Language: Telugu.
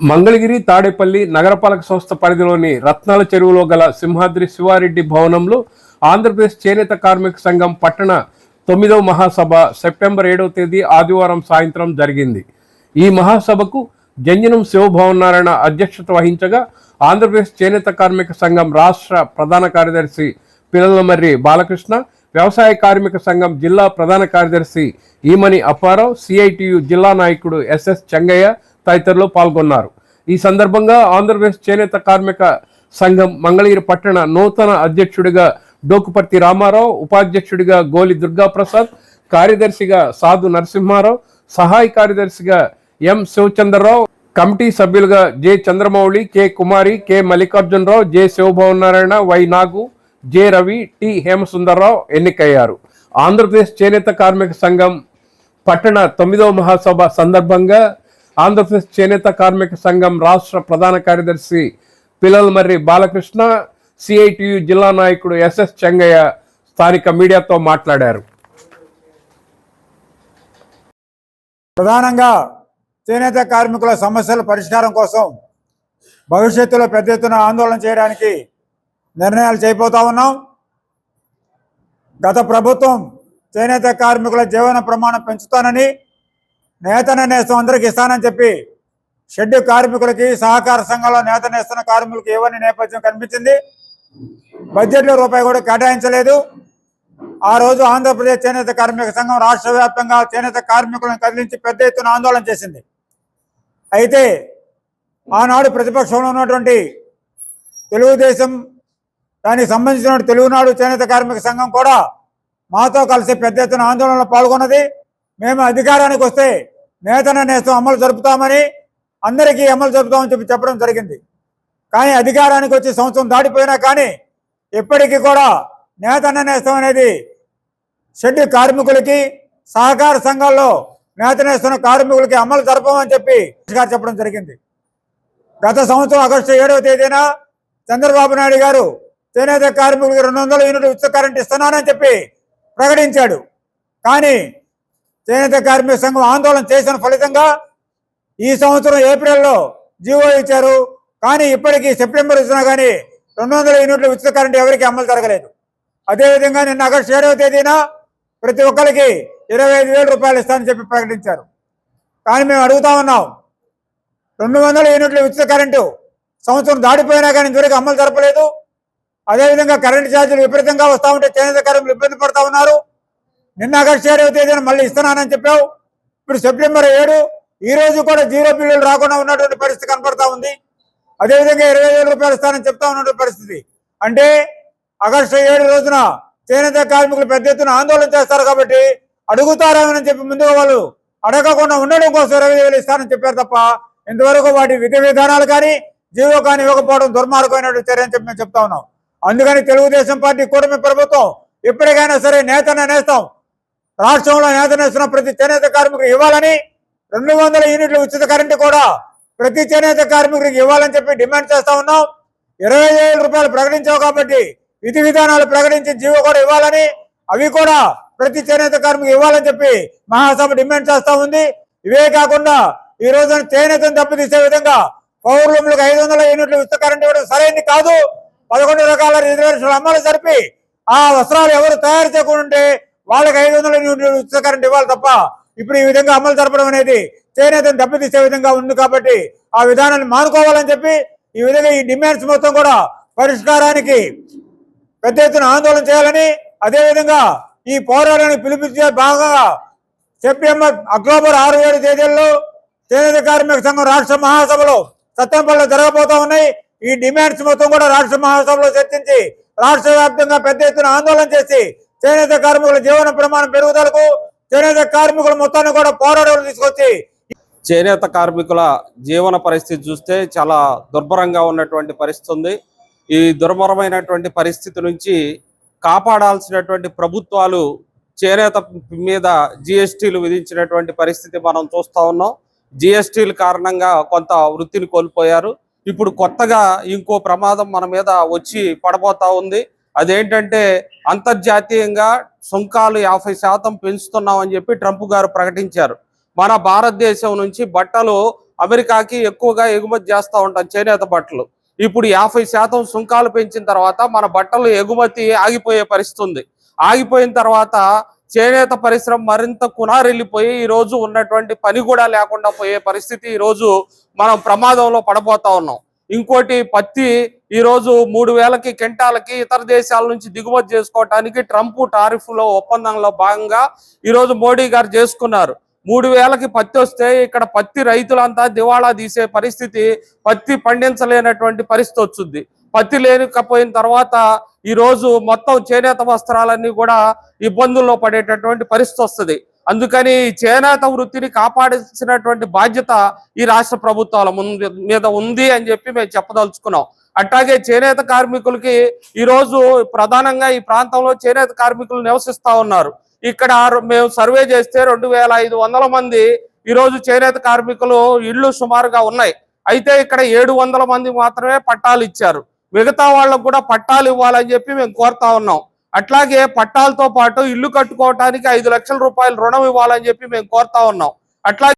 మంగళగిరి తాడేపల్లి నగరపాలక సంస్థ పరిధిలోని రత్నాల చెరువులో గల సింహాద్రి శివారెడ్డి భవనంలో ఆంధ్రప్రదేశ్ చేనేత కార్మిక సంఘం పట్టణ తొమ్మిదవ మహాసభ సెప్టెంబర్ ఏడవ తేదీ ఆదివారం సాయంత్రం జరిగింది. ఈ మహాసభకు జంజనం శివభవనారాయణ అధ్యక్షత వహించగా ఆంధ్రప్రదేశ్ చేనేత కార్మిక సంఘం రాష్ట్ర ప్రధాన కార్యదర్శి పిల్లలమర్రి బాలకృష్ణ వ్యవసాయ కార్మిక సంఘం జిల్లా ప్రధాన కార్యదర్శి ఈమని అప్పారావు సిఐటియు జిల్లా నాయకుడు ఎస్ఎస్ చెంగయ్య తదితరులు పాల్గొన్నారు. ఈ సందర్భంగా ఆంధ్రప్రదేశ్ చేనేత కార్మిక సంఘం మంగళగిరి పట్టణ నూతన అధ్యక్షుడిగా డోకుపర్తి రామారావు ఉపాధ్యక్షుడిగా గోలి దుర్గాప్రసాద్ కార్యదర్శిగా సాధు నరసింహారావు సహాయ కార్యదర్శిగా ఎం శివచంద్రరావు కమిటీ సభ్యులుగా J Chandramouli K Kumari K Mallikarjunarao J Sivabhavanarayana Y Nagu J Ravi T Hemasundarrao ఎన్నికయ్యారు. ఆంధ్రప్రదేశ్ చేనేత కార్మిక సంఘం పట్టణ తొమ్మిదవ మహాసభ సందర్భంగా ఆంధ్రప్రదేశ్ చేనేత కార్మిక సంఘం రాష్ట్ర ప్రధాన కార్యదర్శి పిల్లలమర్రి బాలకృష్ణ సిఐటియు జిల్లా నాయకుడు ఎస్ఎస్ చెంగయ్య స్థానిక మీడియాతో మాట్లాడారు. ప్రధానంగా చేనేత కార్మికుల సమస్యల పరిష్కారం కోసం భవిష్యత్తులో పెద్ద ఎత్తున ఆందోళన చేయడానికి నిర్ణయాలు చేయబోతా ఉన్నాం. గత ప్రభుత్వం చేనేత కార్మికుల జీవన ప్రమాణం పెంచుతానని నేతన నేస్తం అందరికి ఇస్తానని చెప్పి షెడ్ కార్మికులకి సహకార సంఘంలో నేత నేస్తున్న కార్మికులకి ఇవ్వని నేపథ్యం కనిపించింది. బడ్జెట్లో రూపాయి కూడా కేటాయించలేదు. ఆ రోజు ఆంధ్రప్రదేశ్ చేనేత కార్మిక సంఘం రాష్ట్ర వ్యాప్తంగా చేనేత కార్మికులను కదిలించి పెద్ద ఎత్తున ఆందోళన చేసింది. అయితే ఆనాడు ప్రతిపక్షంలో ఉన్నటువంటి తెలుగుదేశం దానికి సంబంధించిన తెలుగునాడు చేనేత కార్మిక సంఘం కూడా మాతో కలిసి పెద్ద ఎత్తున ఆందోళనలో పాల్గొన్నది. మేము అధికారానికి వస్తే నేతన నేస్తం అమలు జరుపుతామని అందరికీ అమలు జరుపుతామని చెప్పి చెప్పడం జరిగింది. కానీ అధికారానికి వచ్చి సంవత్సరం దాటిపోయినా కానీ ఇప్పటికీ కూడా నేతన్న నేస్తం అనేది షెడ్ కార్మికులకి సహకార సంఘాల్లో నేత నేస్తున్న కార్మికులకి అమలు జరపమని చెప్పి గారు చెప్పడం జరిగింది. గత సంవత్సరం ఆగస్టు ఏడవ తేదీన చంద్రబాబు నాయుడు గారు చేనేత కార్మికులకి రెండు వందల యూనిట్లు ఉచిత కరెంట్ ఇస్తున్నానని చెప్పి ప్రకటించాడు. కానీ చేనేత కార్మిక సంఘం ఆందోళన చేసిన ఫలితంగా ఈ సంవత్సరం ఏప్రిల్లో జీవో ఇచ్చారు. కానీ ఇప్పటికీ సెప్టెంబర్ ఇచ్చినా కానీ రెండు వందల యూనిట్లు ఉచిత కరెంట్ ఎవరికి అమలు జరగలేదు. అదేవిధంగా నిన్న ఆగస్టు ఏడవ తేదీన ప్రతి ఒక్కరికి ఇరవై ఐదు వేల రూపాయలు ఇస్తానని చెప్పి ప్రకటించారు. కానీ మేము అడుగుతా ఉన్నాం రెండు వందల యూనిట్లు ఉచిత కరెంటు సంవత్సరం దాటిపోయినా కానీ ఇంతవరకు అమలు జరపలేదు. అదేవిధంగా కరెంటు ఛార్జీలు విపరీతంగా వస్తూ ఉంటే చేనేత కార్మికులు ఇబ్బంది పడుతూ ఉన్నారు. నిన్న ఆగస్టు తేదీన మళ్ళీ ఇస్తున్నానని చెప్పావు. ఇప్పుడు సెప్టెంబర్ ఏడు ఈ రోజు కూడా జీరో బిల్లులు రాకుండా ఉన్నటువంటి పరిస్థితి కనపడతా ఉంది. అదేవిధంగా ఇరవై వేల రూపాయలు ఇస్తానని చెప్తా ఉన్నటువంటి పరిస్థితి. అంటే ఆగస్టు ఏడు రోజున చేనేత కార్మికులు పెద్ద ఎత్తున ఆందోళన చేస్తారు కాబట్టి అడుగుతారేమని చెప్పి ముందుగా వాళ్ళు అడగకుండా ఉండడం కోసం ఇరవై వేలు ఇస్తానని చెప్పారు తప్ప ఇంతవరకు వాటి విధి విధానాలు కానీ జీవో కానీ ఇవ్వకపోవడం దుర్మార్గమైనటువంటి చర్య అని చెప్పి మేము చెప్తా ఉన్నాం. అందుకని తెలుగుదేశం పార్టీ కూటమి ప్రభుత్వం ఎప్పటికైనా సరే నేతనే నేస్తాం. రాష్ట్రంలో నేతనేస్తున్న ప్రతి చేనేత కార్మికుడికి ఇవ్వాలని రెండు వందల యూనిట్లు ఉచిత కరెంటు కూడా ప్రతి చేనేత కార్మికుడికి ఇవ్వాలని చెప్పి డిమాండ్ చేస్తా ఉన్నాం. ఇరవై వేల రూపాయలు ప్రకటించావు కాబట్టి విధి విధానాలు ప్రకటించి జీవో కూడా ఇవ్వాలని అవి కూడా ప్రతి చేనేత కార్మికు ఇవ్వాలని చెప్పి మహాసభ డిమాండ్ చేస్తా ఉంది. ఇవే కాకుండా ఈ రోజున చేనేతను దెబ్బతీసే విధంగా పౌరులకు ఐదు వందల యూనిట్లు ఉచిత కరెంట్ ఇవ్వడం సరైనది కాదు. పదకొండు రకాల రిజర్వేషన్లు అమలు జరిపి ఆ వస్త్రాలు ఎవరు తయారు చేయకుండా ఉంటే వాళ్ళకి ఐదు వందల ఉచిత కరెంట్ ఇవ్వాలి తప్ప ఇప్పుడు ఈ విధంగా అమలు జరపడం అనేది చేనేతను దెబ్బతీసే విధంగా ఉంది కాబట్టి ఆ విధానాన్ని మానుకోవాలని చెప్పి ఈ విధంగా ఈ డిమాండ్స్ మొత్తం కూడా పరిష్కారానికి పెద్ద ఎత్తున ఆందోళన చేయాలని అదేవిధంగా ఈ పోరాటానికి పిలిపించే భాగంగా సెప్టెంబర్ అక్టోబర్ ఆరు ఏడు తేదీల్లో చేనేత కార్మిక సంఘం రాష్ట్ర మహాసభలో సత్యంపల్లిలో జరగబోతా ఉన్నాయి. ఈ డిమాండ్స్ మొత్తం కూడా రాష్ట్ర మహాసభలో చర్చించి రాష్ట్ర వ్యాప్తంగా పెద్ద ఎత్తున ఆందోళన చేసి చేనేత కార్మికుల జీవన ప్రమాణం పెరుగుదలకు చేనేత కార్మికుల మొత్తాన్ని కూడా పోరాటాలు తీసుకొచ్చి చేనేత కార్మికుల జీవన పరిస్థితి చూస్తే చాలా దుర్భరంగా ఉన్నటువంటి పరిస్థితి ఉంది. ఈ దుర్భరమైనటువంటి పరిస్థితి నుంచి కాపాడాల్సినటువంటి ప్రభుత్వాలు చేనేత మీద జిఎస్టీలు విధించినటువంటి పరిస్థితి మనం చూస్తా ఉన్నాం. జిఎస్టీల కారణంగా కొంత వృత్తిని కోల్పోయారు. ఇప్పుడు కొత్తగా ఇంకో ప్రమాదం మన మీద వచ్చి పడబోతా ఉంది. అదేంటంటే అంతర్జాతీయంగా సుంకాలు యాభై శాతం పెంచుతున్నామని చెప్పి ట్రంప్ గారు ప్రకటించారు. మన భారతదేశం నుంచి బట్టలు అమెరికాకి ఎక్కువగా ఎగుమతి చేస్తూ ఉంటాం చేనేత బట్టలు. ఇప్పుడు యాభై శాతం సుంకాలు పెంచిన తర్వాత మన బట్టలు ఎగుమతి ఆగిపోయే పరిస్థితి ఉంది. ఆగిపోయిన తర్వాత చేనేత పరిశ్రమ మరింత కునారెళ్ళిపోయి ఈ రోజు ఉన్నటువంటి పని కూడా లేకుండా పోయే పరిస్థితి ఈ రోజు మనం ప్రమాదంలో పడబోతా ఉన్నాం. ఇంకోటి పత్తి ఈ రోజు మూడు వేలకి కెంటాలకి ఇతర దేశాల నుంచి దిగుమతి చేసుకోవటానికి ట్రంప్ టారిఫ్లో ఒప్పందంలో భాగంగా ఈ రోజు మోడీ గారు చేసుకున్నారు. మూడు వేలకి పత్తి వస్తే ఇక్కడ పత్తి రైతులంతా దివాళా తీసే పరిస్థితి పత్తి పండించలేనటువంటి పరిస్థితి వచ్చింది. పత్తి లేకపోయిన తర్వాత ఈ రోజు మొత్తం చేనేత వస్త్రాలన్నీ కూడా ఇబ్బందుల్లో పడేటటువంటి పరిస్థితి వస్తుంది. అందుకని చేనేత వృత్తిని కాపాడాల్సినటువంటి బాధ్యత ఈ రాష్ట్ర ప్రభుత్వాల ముందు మీద ఉంది అని చెప్పి మేము చెప్పదలుచుకున్నాం. అట్లాగే చేనేత కార్మికులకి ఈ రోజు ప్రధానంగా ఈ ప్రాంతంలో చేనేత కార్మికులు నివసిస్తా ఉన్నారు. ఇక్కడ మేము సర్వే చేస్తే రెండు వేల ఐదు వందల మంది ఈ రోజు చేనేత కార్మికులు ఇళ్ళు సుమారుగా ఉన్నాయి. అయితే ఇక్కడ ఏడు వందల మంది మాత్రమే పట్టాలు ఇచ్చారు. మిగతా వాళ్ళకు కూడా పట్టాలు ఇవ్వాలని చెప్పి మేము కోరుతా ఉన్నాం. అట్లాగే పట్టాలతో పాటు ఇల్లు కట్టుకోవటానికి ఐదు లక్షల రూపాయలు రుణం ఇవ్వాలని చెప్పి మేము కోరుతా ఉన్నాం. అట్లాగే